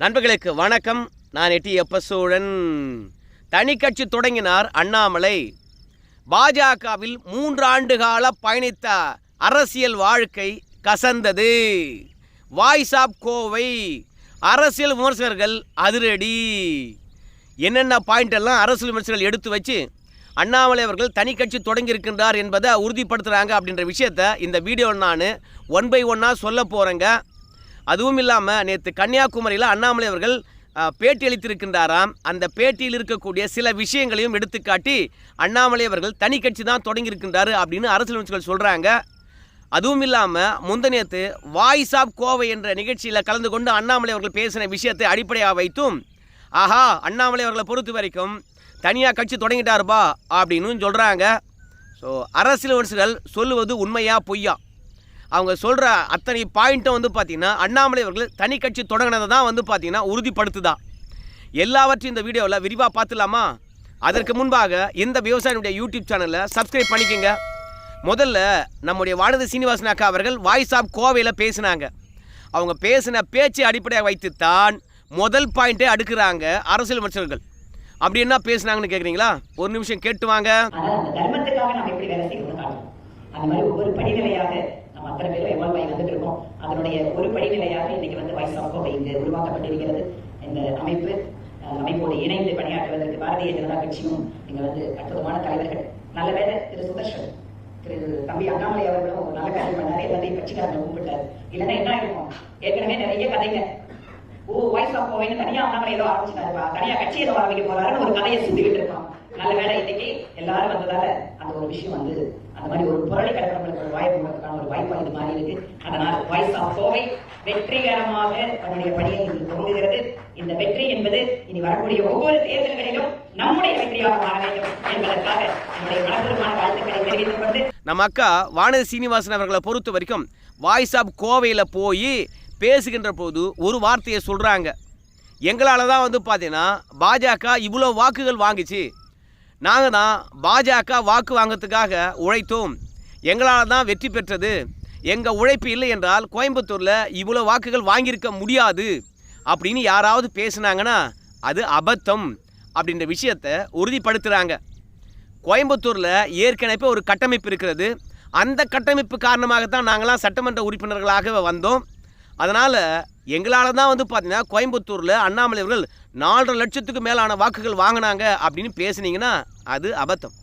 நண்பர்களுக்கு வணக்கம். நான் எட்டி எப்பசூழன். தனி கட்சி தொடங்கினார் அண்ணாமலை. பாஜகவில் மூன்றாண்டு கால பயணித்த அரசியல் வாழ்க்கை கசந்தது. Voice app Kovai. அரசியல் விமர்சகர்கள் அதிரடி. என்னென்ன பாயிண்ட் எல்லாம் அரசியல் விமர்சகர்கள் எடுத்து வச்சு அண்ணாமலை அவர்கள் தனி கட்சி தொடங்கியிருக்கின்றார் என்பதை உறுதிப்படுத்துகிறாங்க அப்படின்ற விஷயத்த இந்த வீடியோவில் நான் ஒன் பை ஒன்னாக சொல்ல போகிறேங்க அதுவும் இல்லாமல் நேற்று கன்னியாகுமரியில் அண்ணாமலை அவர்கள் பேட்டி அளித்திருக்கின்றாராம். அந்த பேட்டியில் இருக்கக்கூடிய சில விஷயங்களையும் எடுத்துக்காட்டி அண்ணாமலை அவர்கள் தனி கட்சி தான் தொடங்கியிருக்கின்றாரு அப்படின்னு அரசியல் அமைச்சர்கள் சொல்கிறாங்க அதுவும் இல்லாமல் முந்தநேத்து வாய்ஸ் ஆஃப் கோவை என்ற நிகழ்ச்சியில் கலந்து கொண்டு அண்ணாமலை அவர்கள் பேசின விஷயத்தை அடிப்படையாக வைத்தும் ஆஹா அண்ணாமலை அவர்களை பொறுத்த வரைக்கும் தனியாக கட்சி தொடங்கிட்டாருப்பா அப்படின்னு சொல்கிறாங்க ஸோ அரசியல் விமர்சகர்கள் சொல்லுவது உண்மையா பொய்யா? அவங்க சொல்கிற அத்தனை பாயிண்ட்டும் வந்து பார்த்திங்கன்னா அண்ணாமலை அவர்கள் தனி கட்சி தொடங்கினதை தான் வந்து பார்த்திங்கன்னா உறுதிப்படுத்துதா. எல்லாவற்றையும் இந்த வீடியோவில் விரிவாக பார்த்துலாமா அதற்கு முன்பாக இந்த விவசாயினுடைய யூடியூப் சேனலை சப்ஸ்கிரைப் பண்ணிக்கோங்க. முதல்ல நம்முடைய வானதி சீனிவாசன் அக்கா அவர்கள் வாய்ஸ் ஆஃப் கோவையில் பேசினாங்க. அவங்க பேசின பேச்சை அடிப்படையாக வைத்துத்தான் முதல் பாயிண்ட்டே அடுக்குறாங்க அரசியல் அமைச்சர்கள் அப்படி என்ன பேசுனாங்கன்னு கேட்குறீங்களா ஒரு நிமிஷம் கேட்டு வாங்க. தர்மத்துக்காக நம்ம எப்படி வேலை செய்யணும் அந்த மாதிரி ஒவ்வொரு படிநிலையாக நம்ம அத்தனை பேரும் எவ்வளவு ஆகி வந்துட்டு இருக்கோம். அதனுடைய ஒரு படிநிலையாக இன்னைக்கு வந்து வாய்ஸ் ஆஃப் கோவை இங்கு உருவாக்கப்பட்டிருக்கிறது இந்த அமைப்பு அமைப்போடு இணைந்து பணியாற்றுவதற்கு பாரதிய ஜனதா கட்சியும் இங்க வந்து அற்புதமான தலைவர்கள். நல்ல வேலை திரு சுதர்ஷன் திரு தம்பி அண்ணாமலை அவர்களும் ஒரு நல்ல காரியம் பண்ணாரு. எல்லாத்தையும் கட்சிக்காரங்க கூப்பிட்டாரு இல்லைன்னா என்ன இருக்கும் ஏற்கனவே நிறைய கதைங்க. ஓ வாய்ஸ் ஆஃப் கோவைன்னு தனியா அண்ணாமலை ஏதோ ஆரம்பிச்சிட்டாருப்பா. தனியா கட்சி ஏதோ ஆரம்பிக்க போறாருன்னு ஒரு கதையை சுத்திக்கிட்டு இருக்கான். நல்ல வேலை இன்னைக்கு எல்லாரும் வந்ததால அந்த ஒரு விஷயம் வந்து அந்த மாதிரி ஒரு புரளி கிடக்கிறவங்களுக்கு ஒரு வாய்ப்பு கொடுக்கறதுக்கான ஒரு வாய்ப்பா இது மாறி இருக்கு. அதனால் வாய்ஸ் ஆஃப் சோவை வெற்றிகரமாக தன்னுடைய பணியை இன்று துவங்குகிறது இந்த வெற்றி என்பது இனி வரக்கூடிய ஒவ்வொரு தேர்தல்களிலும் நம்முடைய வெற்றியாக மாற வேண்டும் என்பதற்காக என்னுடைய மனப்பூர்வமான வாழ்த்துக்களை தெரிவித்துக் கொண்டு நம்ம அக்கா வானதி சீனிவாசன் அவர்களை பொறுத்த வரைக்கும் வாய்ஸ் ஆஃப் கோவையில் போய் பேசுகின்ற போது ஒரு வார்த்தையை சொல்கிறாங்க எங்களால் தான் வந்து பார்த்தீங்கன்னா பாஜக இவ்வளோ வாக்குகள் வாங்கிச்சு. நாங்கள் தான் பாஜக வாக்கு வாங்கிறதுக்காக உழைத்தோம். எங்களால் தான் வெற்றி பெற்றது. எங்கள் உழைப்பு இல்லை என்றால் கோயம்புத்தூரில் இவ்வளோ வாக்குகள் வாங்கியிருக்க முடியாது. அப்படின்னு யாராவது பேசுனாங்கன்னா அது அபத்தம் அப்படின்ற விஷயத்தை உறுதிப்படுத்துகிறாங்க கோயம்புத்தூரில் ஏற்கனவே ஒரு கட்டமைப்பு இருக்கிறது. அந்த கட்டமைப்பு காரணமாகத்தான் நாங்களாம் சட்டமன்ற உறுப்பினர்களாக வந்தோம். அதனால் எங்களால் தான் வந்து பார்த்தீங்கன்னா கோயம்புத்தூரில் அண்ணாமலை அவர்கள் நாலரை லட்சத்துக்கு மேலான வாக்குகள் வாங்கினாங்க அப்படின்னு பேசுனீங்கன்னா அது அபத்தம்.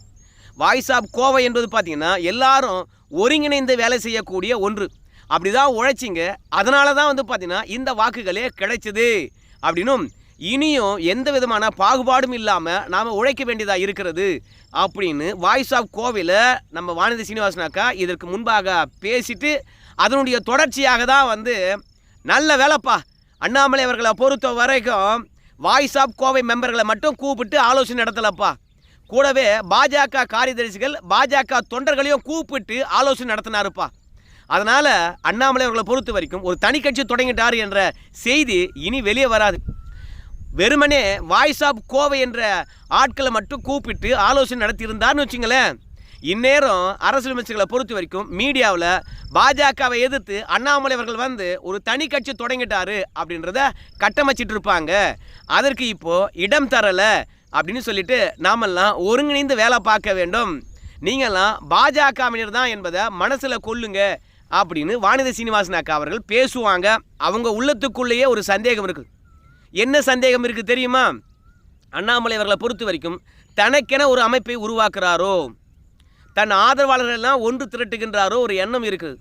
வாய்ஸ் ஆஃப் கோவை என்பது பார்த்தீங்கன்னா எல்லாரும் ஒருங்கிணைந்து வேலை செய்யக்கூடிய ஒன்று. அப்படி தான் உழைச்சிங்க. அதனால தான் வந்து பார்த்தீங்கன்னா இந்த வாக்குகளே கிடைச்சது அப்படின்னும் இனியும் எந்த விதமான பாகுபாடும் இல்லாமல் நாம் உழைக்க வேண்டியதாக இருக்கிறது அப்படின்னு வாய்ஸ் ஆஃப் கோவையில் நம்ம வானதி சீனிவாசனாக்கா இதற்கு முன்பாக பேசிட்டு அதனுடைய தொடர்ச்சியாக தான் வந்து நல்ல வேலைப்பா. அண்ணாமலை அவர்களை பொறுத்த வரைக்கும் வாய்ஸ் ஆஃப் கோவை மெம்பர்களை மட்டும் கூப்பிட்டு ஆலோசனை நடத்தலப்பா. கூடவே பாஜக காரியதரிசிகள் பாஜக தொண்டர்களையும் கூப்பிட்டு ஆலோசனை நடத்தினாருப்பா. அதனால் அண்ணாமலை அவர்களை பொறுத்த வரைக்கும் ஒரு தனி கட்சி தொடங்கிட்டார் என்ற செய்தி இனி வெளியே வராது. வெறுமனே வாய்ஸ் ஆஃப் கோவை என்ற ஆட்களை மட்டும் கூப்பிட்டு ஆலோசனை நடத்தியிருந்தார்னு வச்சுங்களேன். இந்நேரம் அரசியல் அமைச்சர்களை பொறுத்த வரைக்கும் மீடியாவில் பாஜகவை எதிர்த்து அண்ணாமலை அவர்கள் வந்து ஒரு தனி கட்சி தொடங்கிட்டாரு அப்படின்றத கட்டமைச்சிட்டு இருப்பாங்க. அதற்கு இப்போ இடம் தரலை அப்படின்னு சொல்லிட்டு நாமெல்லாம் ஒருங்கிணைந்து வேலை பார்க்க வேண்டும். நீங்கள்லாம் பாஜகவினர் தான் என்பதை மனசில் கொள்ளுங்க அப்படின்னு வானிதி சீனிவாசன் அக்கா அவர்கள் பேசுவாங்க. அவங்க உள்ளத்துக்குள்ளேயே ஒரு சந்தேகம் இருக்குது என்ன சந்தேகம் இருக்குது தெரியுமா? அண்ணாமலை அவர்களை பொறுத்த வரைக்கும் தனக்கென ஒரு அமைப்பை உருவாக்குறாரோ? தன் ஆதரவாளர்கள் எல்லாம் ஒன்று திரட்டுகின்றாரோ ஒரு எண்ணம் இருக்குது.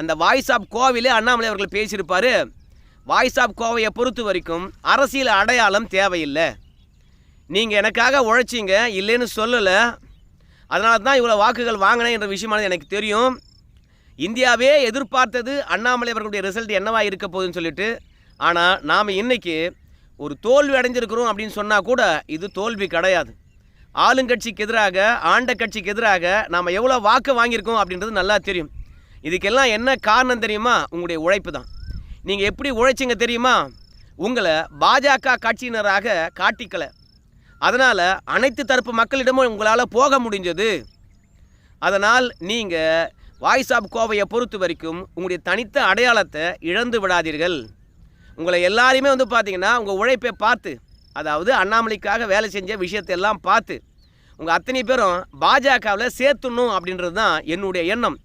அந்த வாய்ஸ் ஆஃப் கோவிலே அண்ணாமலை அவர்கள் பேசியிருப்பார் வாய்ஸ் ஆஃப் கோவையை பொறுத்த வரைக்கும் அரசியல் அடையாளம் தேவையில்லை. நீங்கள் எனக்காக உழைச்சிங்க இல்லைன்னு சொல்லலை. அதனால தான் இவ்வளோ வாக்குகள் வாங்கினேன் என்ற விஷயமானது எனக்கு தெரியும். இந்தியாவே எதிர்பார்த்தது அண்ணாமலை அவர்களுடைய ரிசல்ட் என்னவா இருக்க போகுதுன்னு சொல்லிட்டு. ஆனால் நாம் இன்றைக்கி ஒரு தோல்வி அடைஞ்சிருக்கிறோம் அப்படின்னு சொன்னால் கூட இது தோல்வி கிடையாது. ஆளுங்கட்சிக்கு எதிராக ஆண்ட கட்சிக்கு எதிராக நாம் எவ்வளோ வாக்கு வாங்கியிருக்கோம் அப்படின்றது நல்லா தெரியும். இதுக்கெல்லாம் என்ன காரணம் தெரியுமா? உங்களுடைய உழைப்பு தான். நீங்கள் எப்படி உழைச்சிங்க தெரியுமா? உங்களை பாஜக கட்சியினராக காட்டிக்கலை. அதனால் அனைத்து தரப்பு மக்களிடமும் உங்களால் போக முடிஞ்சது. அதனால் நீங்கள் வாய்ஸ் ஆஃப் கோவையை பொறுத்த வரைக்கும் உங்களுடைய தனித்த அடையாளத்தை இழந்து விடாதீர்கள். உங்களை எல்லாரையுமே வந்து பார்த்தீங்கன்னா உங்கள் உழைப்பை பார்த்து அதாவது அண்ணாமலைக்காக வேலை செஞ்ச விஷயத்தெல்லாம் பார்த்து உங்கள் அத்தனை பேரும் பாஜகவில் சேர்த்துணும் அப்படின்றது தான் என்னுடைய எண்ணம்.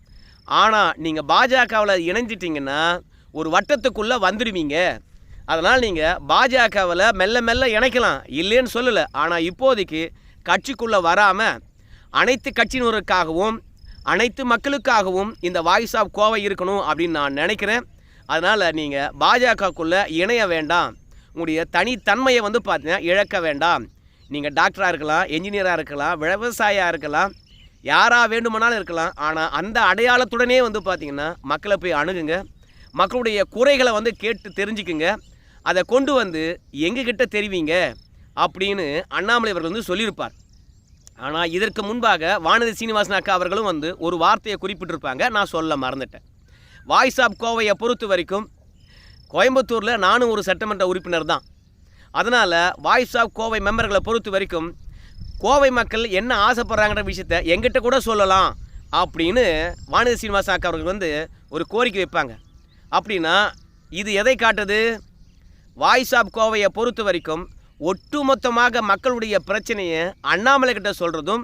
ஆனால் நீங்கள் பாஜகவில் இணைஞ்சிட்டிங்கன்னா ஒரு வட்டத்துக்குள்ளே வந்துடுவீங்க. அதனால் நீங்கள் பாஜகவில் மெல்ல மெல்ல இணைக்கலாம். இல்லைன்னு சொல்லலை. ஆனால் இப்போதைக்கு கட்சிக்குள்ளே வராமல் அனைத்து கட்சியினருக்காகவும் அனைத்து மக்களுக்காகவும் இந்த வாய்ஸ் ஆஃப் கோவை இருக்கணும் அப்படின்னு நான் நினைக்கிறேன். அதனால் நீங்கள் பாஜகக்குள்ளே இணைய வேண்டாம். உங்களுடைய தனித்தன்மையை வந்து பார்த்தீங்கன்னா இழக்க வேண்டாம். நீங்கள் டாக்டராக இருக்கலாம் என்ஜினியராக இருக்கலாம் விவசாயியாக இருக்கலாம் யாராக வேண்டுமானாலும் இருக்கலாம். ஆனால் அந்த அடையாளத்துடனே வந்து பார்த்திங்கன்னா மக்களை போய் அணுகுங்க. மக்களுடைய குறைகளை வந்து கேட்டு தெரிஞ்சுக்குங்க. அதை கொண்டு வந்து எங்ககிட்ட தெரிவிங்க அப்படின்னு அண்ணாமலை அவர்கள் வந்து சொல்லியிருப்பார். ஆனால் இதற்கு முன்பாக வானதி சீனிவாசன் அக்கா அவர்களும் வந்து ஒரு வார்த்தையை குறிப்பிட்டிருப்பாங்க. நான் சொல்ல மறந்துட்டேன். வாய்ஸ் ஆஃப் கோவையை பொறுத்த வரைக்கும் கோயம்புத்தூரில் நானும் ஒரு சட்டமன்ற உறுப்பினர் தான். அதனால் வாய்ஸ் ஆஃப் கோவை மெம்பர்களை பொறுத்த வரைக்கும் கோவை மக்கள் என்ன ஆசைப்படுறாங்கிற விஷயத்த எங்கிட்ட கூட சொல்லலாம் அப்படின்னு வானதி சீனிவாசன் அக்கா அவர்கள் வந்து ஒரு கோரிக்கை வைப்பாங்க. அப்படின்னா இது எதை காட்டுது? வாய்ஸ் ஆஃப் கோவையை பொறுத்த வரைக்கும் ஒட்டுமொத்தமாக மக்களுடைய பிரச்சனையை அண்ணாமலை கிட்ட சொல்கிறதும்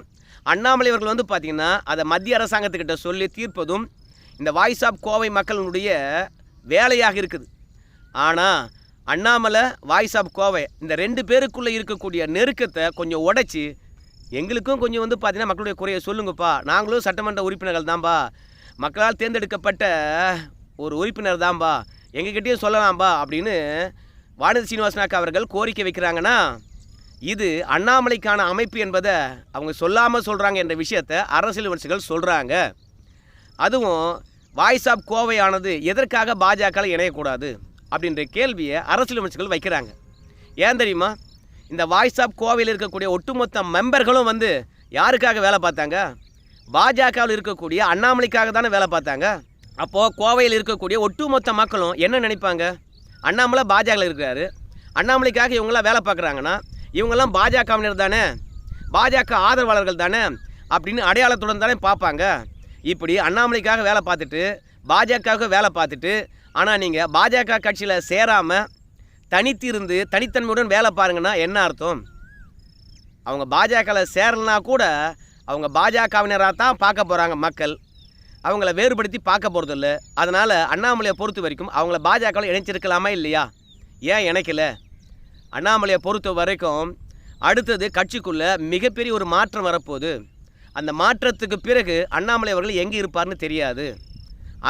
அண்ணாமலை அவர்கள் வந்து பார்த்திங்கன்னா அதை மத்திய அரசாங்கத்துக்கிட்ட சொல்லி தீர்ப்பதும் இந்த வாய்ஸ் ஆஃப் கோவை மக்களுடைய வேலையாக இருக்குது. ஆனால் அண்ணாமலை வாய்ஸ் ஆஃப் கோவை இந்த ரெண்டு பேருக்குள்ளே இருக்கக்கூடிய நெருக்கத்தை கொஞ்சம் உடைச்சி எங்களுக்கும் கொஞ்சம் வந்து பார்த்தீங்கன்னா மக்களுடைய குறையை சொல்லுங்கப்பா. நாங்களும் சட்டமன்ற உறுப்பினர்கள் தான்பா. மக்களால் தேர்ந்தெடுக்கப்பட்ட ஒரு உறுப்பினர் தான்பா. எங்ககிட்டயும் சொல்லலாம்பா அப்படின்னு வானதி சீனிவாசனாக்கா அவர்கள் கோரிக்கை வைக்கிறாங்கன்னா இது அண்ணாமலைக்கான அமைப்பு என்பதை அவங்க சொல்லாமல் சொல்கிறாங்க என்ற விஷயத்தை அரசியல் விமர்சகர்கள் சொல்கிறாங்க அதுவும் வாய்ஸ் ஆஃப் கோவையானது எதற்காக பாஜக இணையக்கூடாது? அப்படின்ற கேள்வியை அரசியல் வைக்கிறாங்க. ஏன் தெரியுமா? இந்த வாய்ஸ் ஆஃப் கோவையில் இருக்கக்கூடிய ஒட்டுமொத்த மெம்பர்களும் வந்து யாருக்காக வேலை பார்த்தாங்க? பாஜகவில் இருக்கக்கூடிய அண்ணாமலைக்காக தானே வேலை பார்த்தாங்க. அப்போது கோவையில் இருக்கக்கூடிய ஒட்டுமொத்த மக்களும் என்ன நினைப்பாங்க? அண்ணாமலை பாஜகவில் இருக்கிறாரு. அண்ணாமலைக்காக இவங்களாம் வேலை பார்க்குறாங்கன்னா இவங்கெல்லாம் பாஜகவினர் தானே? பாஜக ஆதரவாளர்கள் தானே? அப்படின்னு அடையாளத்துடன் தானே பார்ப்பாங்க. இப்படி அண்ணாமலைக்காக வேலை பார்த்துட்டு பாஜகவுக்கு வேலை பார்த்துட்டு ஆனால் நீங்கள் பாஜக கட்சியில் சேராமல் தனித்திருந்து தனித்தன்மையுடன் வேலை பாருங்கன்னா என்ன அர்த்தம்? அவங்க பாஜகவில் சேரலனா கூட அவங்க பாஜகவினராக தான் பார்க்க போகிறாங்க மக்கள். அவங்கள வேறுபடுத்தி பார்க்க போகிறதில்ல அதனால் அண்ணாமலையை பொறுத்த வரைக்கும் அவங்கள பாஜகவில் இணைச்சிருக்கலாமா இல்லையா? ஏன் இணைக்கல? அண்ணாமலையை பொறுத்த வரைக்கும் அடுத்தது கட்சிக்குள்ளே மிகப்பெரிய ஒரு மாற்றம் வரப்போகுது. அந்த மாற்றத்துக்கு பிறகு அண்ணாமலை அவர்கள் எங்கே இருப்பார்னு தெரியாது.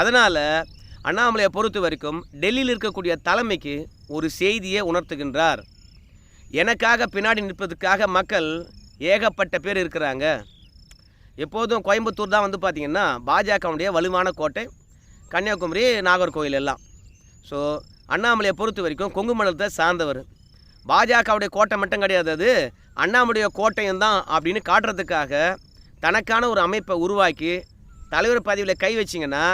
அதனால் அண்ணாமலையை பொறுத்த வரைக்கும் டெல்லியில் இருக்கக்கூடிய தலைமைக்கு ஒரு செய்தியை உணர்த்துகின்றார். எனக்காக பின்னாடி நிற்பதுக்காக மக்கள் ஏகப்பட்ட பேர் இருக்கிறாங்க. எப்போதும் கோயம்புத்தூர் தான் வந்து பார்த்திங்கன்னா பாஜகவுடைய வலுவான கோட்டை கன்னியாகுமரி நாகர்கோவில் எல்லாம். ஸோ அண்ணாமலையை பொறுத்த வரைக்கும் கொங்கு மண்டலத்தை சார்ந்தவர். பாஜகவுடைய கோட்டை மட்டும் கிடையாது அது அண்ணாமலைய கோட்டையும் தான் அப்படின்னு காட்டுறதுக்காக தனக்கான ஒரு அமைப்பை உருவாக்கி தலைவர் பதவியில் கை வச்சிங்கன்னா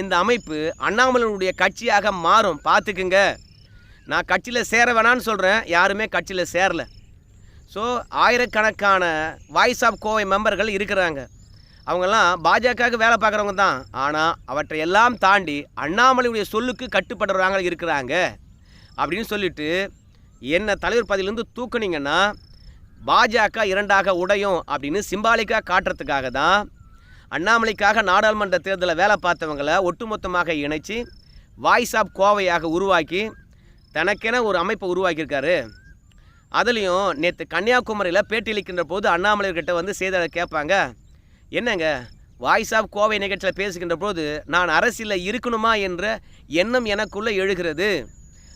இந்த அமைப்பு அண்ணாமலையுடைய கட்சியாக மாறும். பார்த்துக்குங்க. நான் கட்சியில் சேர வேணான்னு சொல்கிறேன் யாருமே கட்சியில் சேரல. ஸோ ஆயிரக்கணக்கான வாய்ஸ் ஆஃப் கோவை மெம்பர்கள் இருக்கிறாங்க. அவங்கெல்லாம் பாஜகவுக்கு வேலை பார்க்குறவங்க தான். ஆனால் அவற்றை எல்லாம் தாண்டி அண்ணாமலையுடைய சொல்லுக்கு கட்டுப்படுறவங்க இருக்கிறாங்க. அப்படின்னு சொல்லிட்டு என்ன தலைவர் பதவியிலேருந்து தூக்குனீங்கன்னா பாஜக இரண்டாக உடையும் அப்படின்னு சிம்பாலிக்காக காட்டுறதுக்காக தான் அண்ணாமலைக்காக நாடாளுமன்ற தேர்தலில் வேலை பார்த்தவங்களை ஒட்டுமொத்தமாக இணைச்சி வாய்ஸ் ஆஃப் கோவையாக உருவாக்கி தனக்கென ஒரு அமைப்பை உருவாக்கியிருக்காரு. அதுலேயும் நேற்று கன்னியாகுமரியில் பேட்டியளிக்கின்ற போது அண்ணாமலைகிட்ட வந்து செய்தியாளர் கேட்பாங்க என்னங்க வாய்ஸ் ஆஃப் கோவை நிகழ்ச்சியில் பேசுகின்ற போது நான் அரசியலில் இருக்கணுமா என்ற எண்ணம் எனக்குள்ளே எழுகிறது?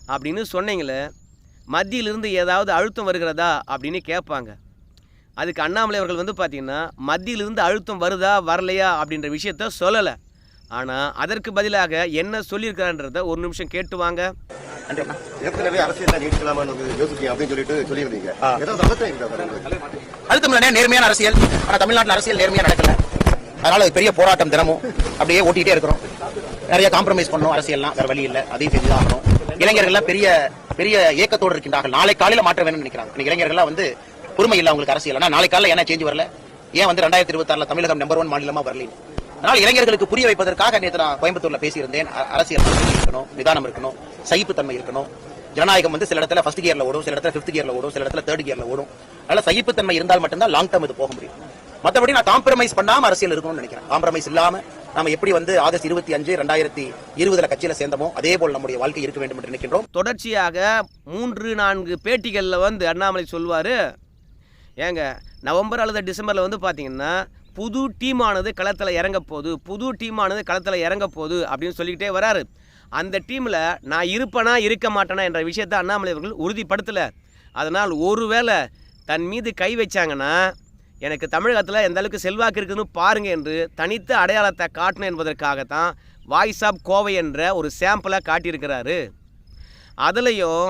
அப்படின்னு சொன்னீங்களே மத்தியிலிருந்து ஏதாவது அழுத்தம் வருகிறதா அப்படின்னு கேட்பாங்க. அதுக்கு அண்ணாமலை அவர்கள் வந்து பார்த்திங்கன்னா மத்தியிலிருந்து அழுத்தம் வருதா வரலையா அப்படின்ற விஷயத்த சொல்லலை. ஆனால் அதற்கு பதிலாக என்ன சொல்லியிருக்கான்றத ஒரு நிமிஷம் கேட்டு வாங்க. ஏற்கனவே அரசியல் நீடிக்கலாமான்னு யோசிக்க அப்படின்னு சொல்லிட்டு சொல்லியிருந்தீங்க? அழுத்தம் நேர்மையான அரசியல். ஆனா தமிழ்நாட்டுல அரசியல் நேர்மையா நடக்கல. அதனால பெரிய போராட்டம் தினமும். அப்படியே ஓட்டிட்டே இருக்கிறோம். நிறைய காம்ப்ரமைஸ் பண்ணோம் அரசியல்லாம். வேற வழி இல்ல. அதையும் செஞ்சுதான் ஆகணும். இளைஞர்கள்லாம் பெரிய பெரிய ஏக்கத்தோடு இருக்கின்றார்கள். நாளை காலையில மாற்ற வேணும்னு நினைக்கிறாங்க. இளைஞர்கள்லாம் வந்து பொறுமை இல்லை உங்களுக்கு அரசியல். ஆனால் நாளை காலையில் என்ன சேஞ்ச் வரல? ஏன் வந்து ரெண்டாயிரத்தி இருபத்தி ஆறுல தமிழகம் நம்பர் ஒன் மாநிலமா வரல அதனால் இளைஞர்களுக்கு புரிய வைப்பதற்காக நேற்று நான் கோயம்புத்தூர்ல பேசியிருந்தேன். அரசியல் இருக்கணும் நிதானம் இருக்கணும் சகிப்புத்தன்மை இருக்கணும். ஜனநாயகம் வந்து சில இடத்துல ஃபர்ஸ்ட் கியர்ல ஓடும் சில இடத்துல ஃபிஃப்த் கியர்ல ஓடும் சில இடத்துல தேர்ட் கியர்ல ஓடும். அதனால சகிப்புத்தன்மை இருந்தால் மட்டும்தான் லாங் டேர்ம் இது போக முடியும். மற்றபடி நான் காம்ப்ரமைஸ் பண்ணாம அரசியல் இருக்கணும்னு நினைக்கிறேன். காம்ப்ரமைஸ் இல்லாம நாம எப்படி வந்து ஆகஸ்ட் இருபத்தி அஞ்சு ரெண்டாயிரத்தி இருபதுல கட்சியில சேர்ந்தோமோ அதே போல் நம்முடைய வாழ்க்கை இருக்க வேண்டும் என்று நினைக்கின்றோம். தொடர்ச்சியாக மூன்று நான்கு பேட்டிகளில் வந்து அண்ணாமலை சொல்வார் ஏங்க நவம்பர் அல்லது டிசம்பரில் வந்து பார்த்தீங்கன்னா புது டீமானது களத்தில் இறங்க போகுது புது டீமானது களத்தில் இறங்க போகுது அப்படின்னு சொல்லிக்கிட்டே வராரு. அந்த டீமில் நான் இருப்பேனா இருக்க மாட்டேனா என்ற விஷயத்தை அண்ணாமலை அவர்கள் உறுதிப்படுத்தலை. அதனால் ஒருவேளை தன் மீது கை வச்சாங்கன்னா எனக்கு தமிழகத்தில் எந்த அளவுக்கு செல்வாக்கு இருக்குதுன்னு பாருங்கள் என்று தனித்த அடையாளத்தை காட்டணும் என்பதற்காகத்தான் வாய்ஸ் ஆஃப் கோவை என்ற ஒரு சாம்பிளை காட்டியிருக்கிறாரு. அதுலேயும்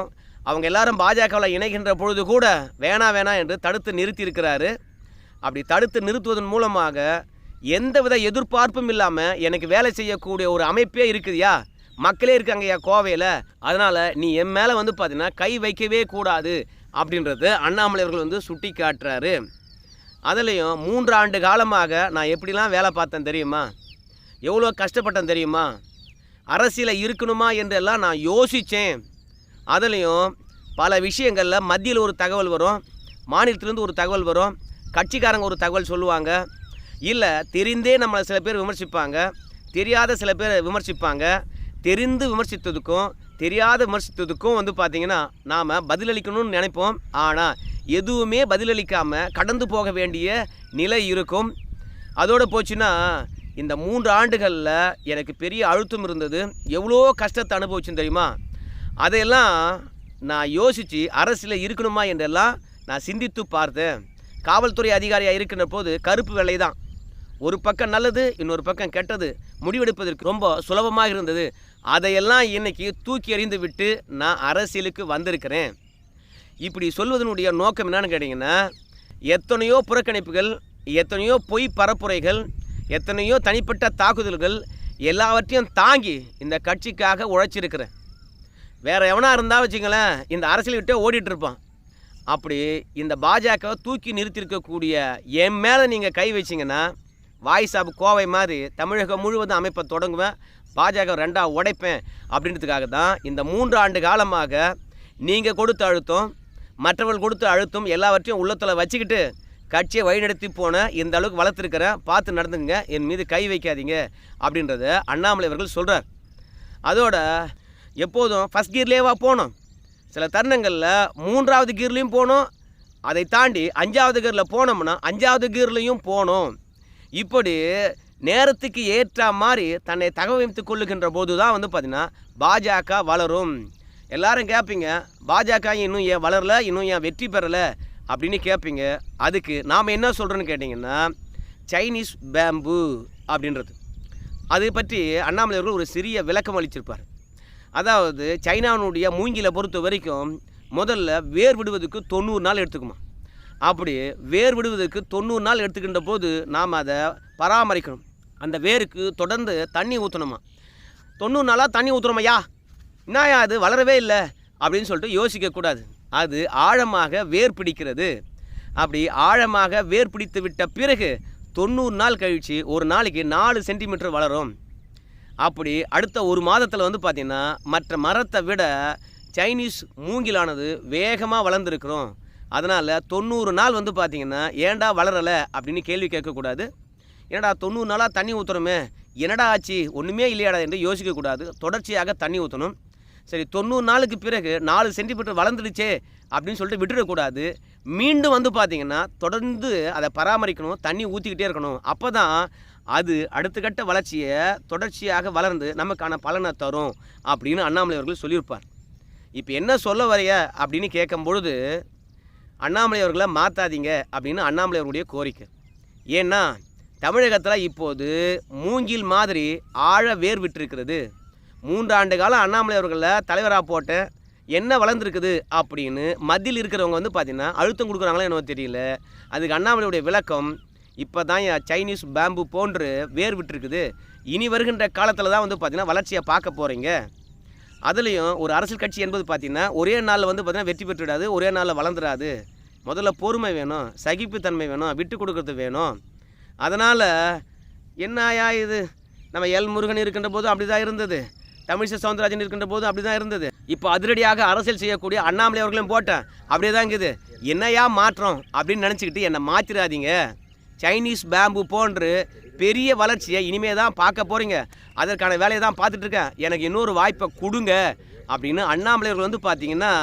அவங்க எல்லாரும் பாஜகவில் இணைகின்ற பொழுது கூட வேணாம் வேணாம் என்று தடுத்து நிறுத்தியிருக்கிறாரு. அப்படி தடுத்து நிறுத்துவதன் மூலமாக எந்தவித எதிர்பார்ப்பும் இல்லாமல் எனக்கு வேலை செய்யக்கூடிய ஒரு அமைப்பே இருக்குதுயா? மக்களே இருக்காங்கய்யா கோவையில். அதனால் நீ என் மேலே வந்து பார்த்தீங்கன்னா கை வைக்கவே கூடாது அப்படின்றது அண்ணாமலை அவர்கள் வந்து சுட்டி காட்டுறாரு அதுலேயும் மூன்று ஆண்டு காலமாக நான் எப்படிலாம் வேலை பார்த்தேன் தெரியுமா? எவ்வளோ கஷ்டப்பட்டேன் தெரியுமா? அரசியலில் இருக்கணுமா என்றெல்லாம் நான் யோசித்தேன் அதுலேயும் பல விஷயங்களில் மத்தியில் ஒரு தகவல் வரும் மாநிலத்திலேருந்து ஒரு தகவல் வரும் கட்சிக்காரங்க ஒரு தகவல் சொல்லுவாங்க. இல்லை தெரிந்தே நம்மளை சில பேர் விமர்சிப்பாங்க. தெரியாத சில பேர் விமர்சிப்பாங்க. தெரிந்து விமர்சித்ததுக்கும் தெரியாத விமர்சித்ததுக்கும் வந்து பார்த்திங்கன்னா நாம் பதிலளிக்கணும்னு நினைப்போம். ஆனால் எதுவுமே பதிலளிக்காமல் கடந்து போக வேண்டிய நிலை இருக்கும். அதோடு போச்சுன்னா இந்த மூன்று ஆண்டுகளில் எனக்கு பெரிய அழுத்தம் இருந்தது. எவ்வளோ கஷ்டத்தை அனுபவிச்சேன் தெரியுமா? அதையெல்லாம் நான் யோசித்து அரசியலில் இருக்கணுமா என்றெல்லாம் நான் சிந்தித்து பார்த்தேன். காவல்துறை அதிகாரியாக இருக்கிற போது கருப்பு வெள்ளை தான். ஒரு பக்கம் நல்லது இன்னொரு பக்கம் கெட்டது. முடிவெடுப்பதற்கு ரொம்ப சுலபமாக இருந்தது. அதையெல்லாம் இன்றைக்கி தூக்கி எறிந்து விட்டு நான் அரசியலுக்கு வந்திருக்கிறேன். இப்படி சொல்வதனுடைய நோக்கம் என்னன்னு கேட்டிங்கன்னா எத்தனையோ புறக்கணிப்புகள் எத்தனையோ பொய் பரப்புரைகள் எத்தனையோ தனிப்பட்ட தாக்குதல்கள் எல்லாவற்றையும் தாங்கி இந்த கட்சிக்காக உழைச்சிருக்கிறேன். வேறு எவனா இருந்தால் வச்சுங்களேன் இந்த அரசியல் விட்டே ஓடிட்டு இருப்பான். அப்படி இந்த பாஜகவை தூக்கி நிறுத்தியிருக்கக்கூடிய என் மேலே நீங்கள் கை வச்சிங்கன்னா வாய்ஸ் ஆப் கோவை மாதிரி தமிழகம் முழுவதும் அமைப்பை தொடங்குவேன் பாஜக ரெண்டாக உடைப்பேன் அப்படின்றதுக்காக தான் இந்த மூன்று ஆண்டு காலமாக நீங்கள் கொடுத்த அழுத்தம் மற்றவர்கள் கொடுத்த அழுத்தம் எல்லாவற்றையும் உள்ளத்தில் வச்சுக்கிட்டு கட்சியை வழிநடத்தி போன இந்த அளவுக்கு வளர்த்துருக்கிறேன் பார்த்து நடந்துங்க என் மீது கை வைக்காதீங்க அப்படின்றத அண்ணாமலை அவர்கள் சொல்கிறார் அதோட எப்போதும் ஃபஸ்ட் கியர்லேயேவா போகணும். சில தருணங்களில் மூன்றாவது கீர்லேயும் போகணும். அதை தாண்டி அஞ்சாவது கீரில் போனோம்னா அஞ்சாவது கீர்லேயும் போகணும். இப்படி நேரத்துக்கு ஏற்ற மாதிரி தன்னை தகவமைத்து கொள்ளுகின்ற போது தான் வந்து பார்த்திங்கன்னா பாஜக வளரும். எல்லாரும் கேட்பீங்க பாஜக இன்னும் ஏன் வளரல இன்னும் ஏன் வெற்றி பெறலை அப்படின்னு கேட்பீங்க அதுக்கு நாம் என்ன சொல்கிறோன்னு கேட்டிங்கன்னா சைனீஸ் பேம்பு அப்படின்றது. அதை பற்றி அண்ணாமலை அவர்கள் ஒரு சிறிய விளக்கம் அளிச்சிருப்பார். அதாவது சைனாவினுடைய மூங்கில பொறுத்த வரைக்கும் முதல்ல வேர் விடுவதற்கு தொண்ணூறு நாள் எடுத்துக்குமா? அப்படி வேர் விடுவதற்கு தொண்ணூறு நாள் எடுத்துக்கின்ற போது நாம் அதை பராமரிக்கணும். அந்த வேருக்கு தொடர்ந்து தண்ணி ஊற்றணுமா தொண்ணூறு நாளாக தண்ணி ஊற்றுறோமையா என்னயா அது? வளரவே இல்லை. அப்படின்னு சொல்லிட்டு யோசிக்கக்கூடாது அது ஆழமாக வேர் பிடிக்கிறது. அப்படி ஆழமாக வேர் பிடித்து விட்ட பிறகு தொண்ணூறு நாள் கழித்து ஒரு நாளைக்கு நாலு சென்டிமீட்டர் வளரும். அப்படி அடுத்த ஒரு மாதத்தில் வந்து பார்த்திங்கன்னா மற்ற மரத்தை விட சைனீஸ் மூங்கிலானது வேகமாக வளர்ந்துருக்குறோம். அதனால் தொண்ணூறு நாள் வந்து பார்த்திங்கன்னா ஏன்டா வளரலை அப்படின்னு கேள்வி கேட்கக்கூடாது. என்னடா தொண்ணூறு நாளாக தண்ணி ஊற்றுறோமே என்னடா ஆச்சு? ஒன்றுமே இல்லையாடா என்று யோசிக்கக்கூடாது. தொடர்ச்சியாக தண்ணி ஊற்றணும் சரி தொண்ணூறு நாளுக்கு பிறகு நாலு சென்டிமீட்டர் வளர்ந்துடுச்சே அப்படின்னு சொல்லிட்டு விட்டுடக்கூடாது மீண்டும் வந்து பார்த்திங்கன்னா தொடர்ந்து அதை பராமரிக்கணும் தண்ணி ஊற்றிக்கிட்டே இருக்கணும். அப்போ தான் அது அடுத்த கட்ட வளர்ச்சியை தொடர்ச்சியாக வளர்ந்து நமக்கான பலனை தரும் அப்படின்னு அண்ணாமலை அவர்கள் சொல்லியிருப்பார். இப்போ என்ன சொல்ல வரைய அப்படின்னு கேட்கும் பொழுது அண்ணாமலை அவர்களை மாற்றாதீங்க அப்படின்னு அண்ணாமலை அவர்களுடைய கோரிக்கை. ஏன்னா தமிழகத்தில் இப்போது மூங்கில் மாதிரி ஆழ வேர் விட்டிருக்கிறது. மூன்று ஆண்டு காலம் அண்ணாமலை அவர்களை தலைவராக போட்டு என்ன வளர்ந்துருக்குது அப்படின்னு மத்தியில் இருக்கிறவங்க வந்து பார்த்திங்கன்னா அழுத்தம் கொடுக்குறாங்களோ என்னவோ தெரியல. அதுக்கு அண்ணாமலையுடைய விளக்கம் இப்போ தான் சைனீஸ் பேம்பு போன்று வேர் விட்டுருக்குது. இனி வருகின்ற காலத்தில் தான் வந்து பார்த்திங்கன்னா வளர்ச்சியை பார்க்க போகிறீங்க அதுலேயும் ஒரு அரசியல் கட்சி என்பது பார்த்திங்கன்னா ஒரே நாளில் வந்து பார்த்திங்கன்னா வெற்றி பெற்றுடாது ஒரே நாளில் வளர்ந்துடாது முதல்ல பொறுமை வேணும் சகிப்புத்தன்மை வேணும் விட்டு கொடுக்கறது வேணும். அதனால் என்னயா இது? நம்ம எல் முருகன் இருக்கின்ற போதும் அப்படி தான் இருந்தது. தமிழிசை சவுந்தரராஜன் இருக்கின்ற போதும் அப்படி தான் இருந்தது. இப்போ அதிரடியாக அரசியல் செய்யக்கூடிய அண்ணாமலை அவர்களையும் போட்டேன். அப்படியே தான் இருக்குது. என்னையா மாற்றம் அப்படின்னு நினச்சிக்கிட்டு என்னை மாற்றிடாதீங்க சைனீஸ் பேம்பு போன்று பெரிய வளர்ச்சியை இனிமே தான் பார்க்க போகிறீங்க அதற்கான வேலையை தான் பார்த்துட்ருக்கேன் எனக்கு இன்னொரு வாய்ப்பை கொடுங்க அப்படின்னு அண்ணாமலையர்கள் வந்து பார்த்தீங்கன்னா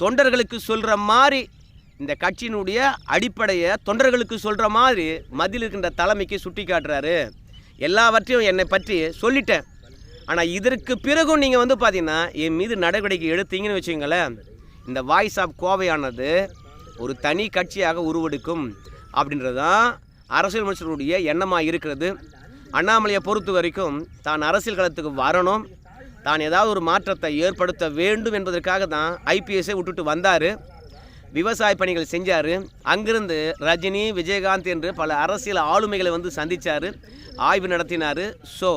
தொண்டர்களுக்கு சொல்கிற மாதிரி இந்த கட்சியினுடைய அடிப்படையை தொண்டர்களுக்கு சொல்கிற மாதிரி மதில் இருக்கின்ற தலைமைக்கு சுட்டி காட்டுறாரு. எல்லாவற்றையும் என்னை பற்றி சொல்லிட்டேன். ஆனால் இதற்கு பிறகும் நீங்கள் வந்து பார்த்தீங்கன்னா என் மீது நடவடிக்கை எடுத்தீங்கன்னு வச்சுங்களேன் இந்த வாய்ஸ் ஆஃப் கோவையானது ஒரு தனி கட்சியாக உருவெடுக்கும். அப்படின்றது தான் அரசியல் மனுஷருடைய எண்ணமாக இருக்கிறது. அண்ணாமலையை பொறுத்த வரைக்கும் தான் அரசியல் களத்துக்கு வரணும். தான் ஏதாவது ஒரு மாற்றத்தை ஏற்படுத்த வேண்டும் என்பதற்காக தான் ஐபிஎஸ்ஸை விட்டுட்டு வந்தார். விவசாய பணிகள் செஞ்சார். அங்கிருந்து ரஜினி விஜயகாந்த் என்று பல அரசியல் ஆளுமைகளை வந்து சந்தித்தார் ஆய்வு நடத்தினார். ஸோ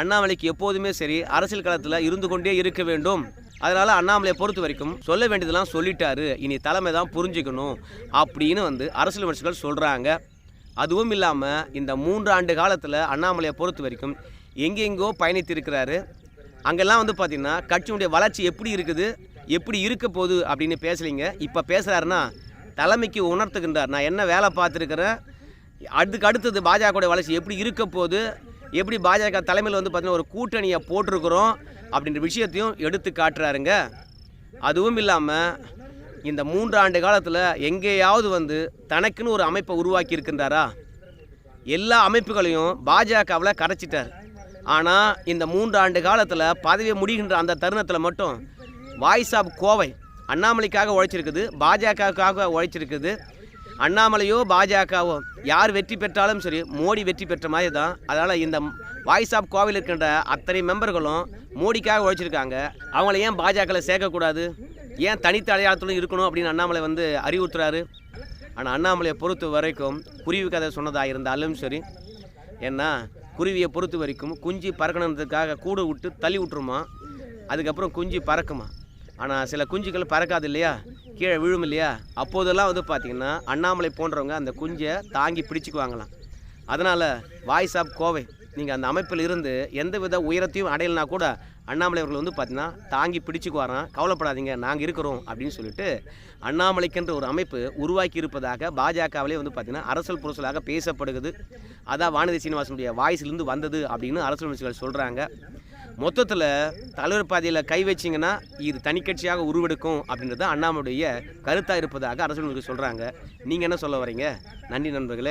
அண்ணாமலைக்கு எப்போதுமே சரி அரசியல் களத்தில் இருந்து கொண்டே இருக்க வேண்டும். அதனால் அண்ணாமலையை பொறுத்த வரைக்கும் சொல்ல வேண்டியதெல்லாம் சொல்லிட்டாரு. இனி தலைமை தான் புரிஞ்சுக்கணும் அப்படின்னு வந்து அரசியல் விமர்சகர்கள் சொல்கிறாங்க அதுவும் இல்லாமல் இந்த மூன்று ஆண்டு காலத்தில் அண்ணாமலையை பொறுத்த வரைக்கும் எங்கெங்கோ பயணித்திருக்கிறாரு. அங்கெல்லாம் வந்து பார்த்திங்கன்னா கட்சியினுடைய வளர்ச்சி எப்படி இருக்குது எப்படி இருக்க போகுது அப்படின்னு பேசலைங்க. இப்போ பேசுகிறாருன்னா தலைமைக்கு உணர்த்துகின்றார். நான் என்ன வேலை பார்த்துருக்குறேன் அதுக்கு அடுத்தது பாஜகவுடைய வளர்ச்சி எப்படி இருக்க போகுது எப்படி பாஜக தலைமையில் வந்து பார்த்திங்கன்னா ஒரு கூட்டணியை போட்டிருக்கிறோம் அப்படின்ற விஷயத்தையும் எடுத்து காட்டுறாருங்க. அதுவும் இல்லாமல் இந்த மூன்று ஆண்டு காலத்தில் எங்கேயாவது வந்து தனக்குன்னு ஒரு அமைப்பை உருவாக்கி இருக்கின்றாரா எல்லா அமைப்புகளையும் பாஜகவில் கரைச்சிட்டார். ஆனால் இந்த மூன்று ஆண்டு காலத்தில் பதவி முடிகின்ற அந்த தருணத்தில் மட்டும் வாய்ஸ் ஆஃப் கோவை அண்ணாமலைக்காக உழைச்சிருக்குது பாஜகவுக்காக உழைச்சிருக்குது. அண்ணாமலையோ பாஜகவோ யார் வெற்றி பெற்றாலும் சரி மோடி வெற்றி பெற்ற மாதிரி தான். அதனால் இந்த வாய்ஸ் ஆஃப் கோவில் இருக்கின்ற அத்தனை மெம்பர்களும் மோடிக்காக உழைச்சிருக்காங்க. அவங்கள ஏன் பாஜகவில் சேர்க்கக்கூடாது? ஏன் தனித்த அடையாளத்துடன் இருக்கணும் அப்படின்னு அண்ணாமலை வந்து அறிவுறுத்துறாரு. ஆனால் அண்ணாமலையை பொறுத்த வரைக்கும் குருவி கதை சொன்னதாக இருந்தாலும் சரி ஏன்னா குருவியை பொறுத்த வரைக்கும் குஞ்சு பறக்கணுன்றதுக்காக கூடு விட்டு தள்ளி விட்டுருமா? அதுக்கப்புறம் குஞ்சு பறக்குமா? ஆனால் சில குஞ்சுகள் பறக்காது இல்லையா? கீழே விழும் இல்லையா? அப்போதெல்லாம் வந்து பார்த்திங்கன்னா அண்ணாமலை போன்றவங்க அந்த குஞ்சை தாங்கி பிடிச்சிக்குவாங்களாம். அதனால் வாய்ஸ் ஆஃப் கோவை நீங்கள் அந்த அமைப்பில் இருந்து எந்த வித உயரத்தையும் அடையலைனா கூட அண்ணாமலை அவர்கள் வந்து பார்த்தீங்கன்னா தாங்கி பிடிச்சிக்குவாராம். கவலைப்படாதீங்க நாங்கள் இருக்கிறோம் அப்படின்னு சொல்லிட்டு அண்ணாமலைக்கென்ற ஒரு அமைப்பு உருவாக்கி இருப்பதாக பாஜகவிலே வந்து பார்த்தீங்கன்னா அரசியல் புரசலாக பேசப்படுகிறது. அதான் வானதி சீனிவாசனுடைய வாய்ஸ்லேருந்து வந்தது அப்படின்னு அரசியல் விமர்சகர்கள் சொல்கிறாங்க மொத்தத்தில் தலைவர் பாதையில் கை வச்சிங்கன்னா இது தனிக்கட்சியாக உருவெடுக்கும் அப்படின்றது அண்ணாமுடைய கருத்தாக இருப்பதாக அரசு சொல்கிறாங்க நீங்கள் என்ன சொல்ல வரீங்க? நன்றி நண்பர்களே.